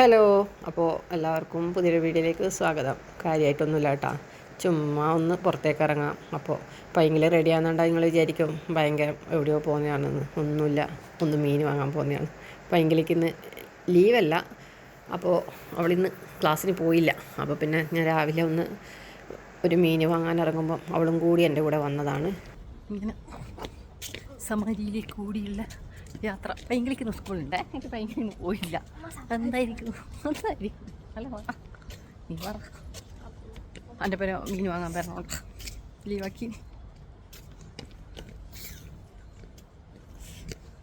Hello അപ്പോൾ എല്ലാവർക്കും പുതിയൊരു വീഡിയോയിലേക്ക് സ്വാഗതം. കാര്യമായിട്ടൊന്നുമില്ല കേട്ടോ. ചുമ്മാ ഒന്ന് പുറത്തേക്ക് ഇറങ്ങാം. അപ്പോൾ പൈങ്കിൾ റെഡി ആകുന്നുണ്ടാ നിങ്ങൾ വിചാരിക്കും. ഭയങ്കര എവിടെയോ പോകുന്നതാണെന്ന്. ഒന്നുമില്ല. ഒന്ന് മീൻ വാങ്ങാൻ പോകുന്നതാണ്. പൈങ്കിളിക്ക് ഇന്ന് ലീവല്ല. അപ്പോൾ അവളിന്ന് ക്ലാസ്സിന് പോയില്ല. അപ്പോൾ പിന്നെ ഞാൻ രാവിലെ ഒന്ന് ഒരു മീൻ വാങ്ങാൻ ഇറങ്ങുമ്പോൾ അവളും കൂടി എന്റെ കൂടെ വന്നതാണ്. ഇങ്ങനെ സമാരിയിലേക്ക് കൂടിയുള്ള യാത്ര. പൈങ്കിളിക്കുന്ന സ്കൂളുണ്ട് എനിക്ക് പൈങ്കിളിന് പോയില്ല. എന്തായിരിക്കും എന്തായിരിക്കും അല്ല നീ പറ. എന്റെ പേര് മീൻ വാങ്ങാൻ പറഞ്ഞോളൂ ലീവാക്കി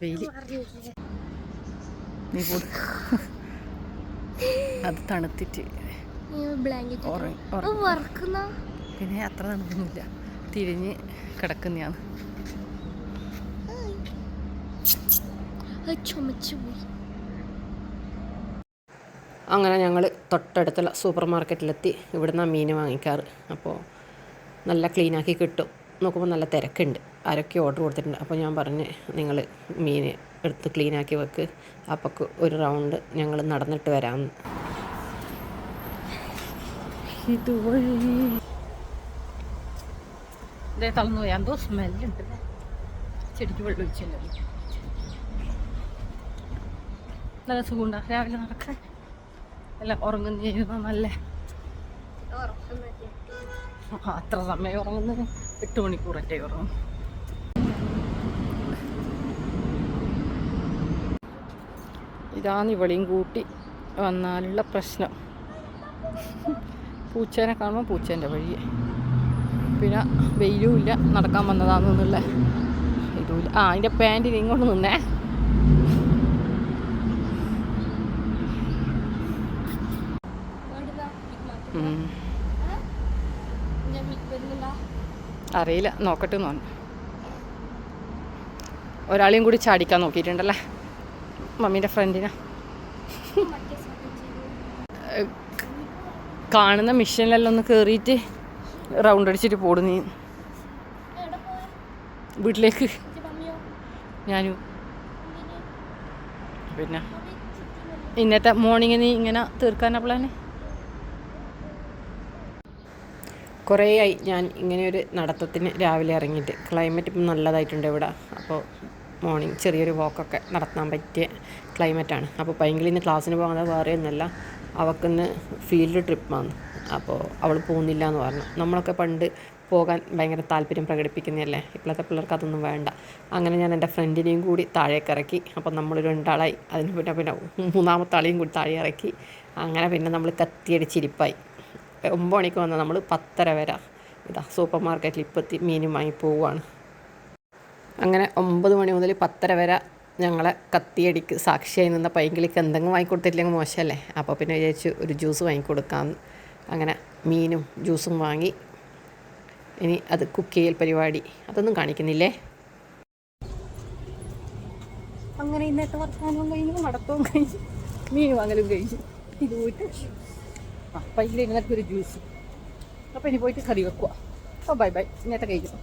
വെയിൽ നീ പോ. അത് തണുത്തിട്ട് പിന്നെ അത്ര തണുപ്പൊന്നുമില്ല. തിരിഞ്ഞ് കിടക്കുന്നതാണ്. അങ്ങനെ ഞങ്ങൾ തൊട്ടടുത്തുള്ള സൂപ്പർ മാർക്കറ്റിലെത്തി ഇവിടുന്ന് മീൻ വാങ്ങിക്കാറ്. അപ്പോൾ നല്ല ക്ലീനാക്കി കിട്ടും. നോക്കുമ്പോൾ നല്ല തിരക്കുണ്ട്. ആരൊക്കെ ഓർഡർ കൊടുത്തിട്ടുണ്ട്. അപ്പോൾ ഞാൻ പറഞ്ഞ് നിങ്ങൾ മീൻ എടുത്ത് ക്ലീനാക്കി വെക്ക്. അപ്പോൾ ഒരു റൗണ്ട് ഞങ്ങൾ നടന്നിട്ട് വരാമെന്ന്. ഇതുവഴി ഇതേ തളർന്നു പോയി. എന്തോ സ്മെല്ലുണ്ട് ചെടിക്ക് വെള്ളം ഒഴിച്ചല്ലോ നല്ല സുഖമുണ്ടോ. രാവിലെ നടക്കാൻ എല്ലാം ഉറങ്ങുന്ന നല്ല ആ, അത്ര സമയം ഉറങ്ങുന്നത് എട്ട് മണിക്കൂറൊക്കെ ഉറങ്ങും. ഇതാണ് ഇവളെയും കൂട്ടി വന്നാലുള്ള പ്രശ്നം. പൂച്ചേനെ കാണുമ്പോൾ പൂച്ചേന്റെ വഴി. പിന്നെ വെയിലും ഇല്ല നടക്കാൻ വന്നതാണെന്നുള്ള ഇതുമില്ല ആ അതിന്റെ പാന്റിന് ഇങ്ങോട്ട് നിന്നേ. അറിയില്ല നോക്കട്ടെ എന്ന് പറഞ്ഞു. ഒരാളെയും കൂടി ചാടിക്കാൻ നോക്കിയിട്ടുണ്ടല്ലേ? മമ്മീന്റെ ഫ്രണ്ടിനെ. കാണുന്ന മിഷനിലെല്ലാം ഒന്ന് കയറിയിട്ട് റൗണ്ട് അടിച്ചിട്ട് പോടും നീ. വീട്ടിലേക്ക്. ഞാനും. പിന്നെ? ഇന്നത്തെ മോർണിംഗ് നീ ഇങ്ങനെ തീർക്കാനാ പ്ലാന് കുറേ ആയി ഞാൻ ഇങ്ങനെയൊരു നടത്തത്തിന് രാവിലെ ഇറങ്ങിയിട്ട്. ക്ലൈമറ്റ് ഇപ്പം നല്ലതായിട്ടുണ്ട് ഇവിടെ. അപ്പോൾ മോർണിംഗ് ചെറിയൊരു വാക്കൊക്കെ നടത്താൻ പറ്റിയ ക്ലൈമറ്റാണ് അപ്പോൾ പൈങ്കിളിന്ന് ക്ലാസ്സിന് പോകുന്നത് വേറെ ഒന്നല്ല. അവൾക്കിന്ന് ഫീൽഡ് ട്രിപ്പാണ് അപ്പോൾ അവൾ പോകുന്നില്ല എന്ന് പറഞ്ഞു. നമ്മളൊക്കെ പണ്ട് പോകാൻ ഭയങ്കര താല്പര്യം പ്രകടിപ്പിക്കുന്നതല്ലേ? ഇപ്പോഴത്തെ പിള്ളേർക്ക് അതൊന്നും വേണ്ട. അങ്ങനെ ഞാൻ എന്റെ ഫ്രണ്ടിനെയും കൂടി താഴേക്ക് ഇറക്കി. അപ്പോൾ നമ്മൾ രണ്ടാളായി. അതിന് പിന്നെ പിന്നെ മൂന്നാമത്തെ ആളെയും കൂടി താഴെ ഇറക്കി. അങ്ങനെ പിന്നെ നമ്മൾ കത്തിയടിച്ചിരിപ്പായി ഒമ്പത് മണിക്ക് വന്നാൽ നമ്മൾ പത്തര വരെ ഇതാ സൂപ്പർ മാർക്കറ്റിൽ ഇപ്പത്തി മീനും വാങ്ങി പോവുകയാണ്. അങ്ങനെ ഒമ്പത് മണി മുതൽ പത്തര വരെ ഞങ്ങളെ കത്തിയടിക്ക് സാക്ഷിയായി നിന്ന പൈങ്കിളിക്ക് എന്തെങ്കിലും വാങ്ങിക്കൊടുത്തില്ലെങ്കിൽ മോശമല്ലേ? അപ്പോൾ പിന്നെ വിചാരിച്ചു ഒരു ജ്യൂസ് വാങ്ങിക്കൊടുക്കാമെന്ന് അങ്ങനെ മീനും ജ്യൂസും വാങ്ങി. ഇനി അത് കുക്ക് ചെയ്യൽ പരിപാടി. അതൊന്നും കാണിക്കുന്നില്ലേ? അങ്ങനെ ഇന്നത്തെ വർത്തമാനവും കഴിഞ്ഞു നടത്തവും കഴിഞ്ഞു മീൻ വാങ്ങലും കഴിഞ്ഞു. ഇത് പോയിട്ട് ആ ഇതിൽ ഇന്നത്തെ ഒരു ജ്യൂസ് അപ്പോൾ ഇനി പോയിട്ട് കറി വെക്കുക അപ്പോൾ ബൈ ബൈ ഇന്നത്തെ കഴിഞ്ഞു.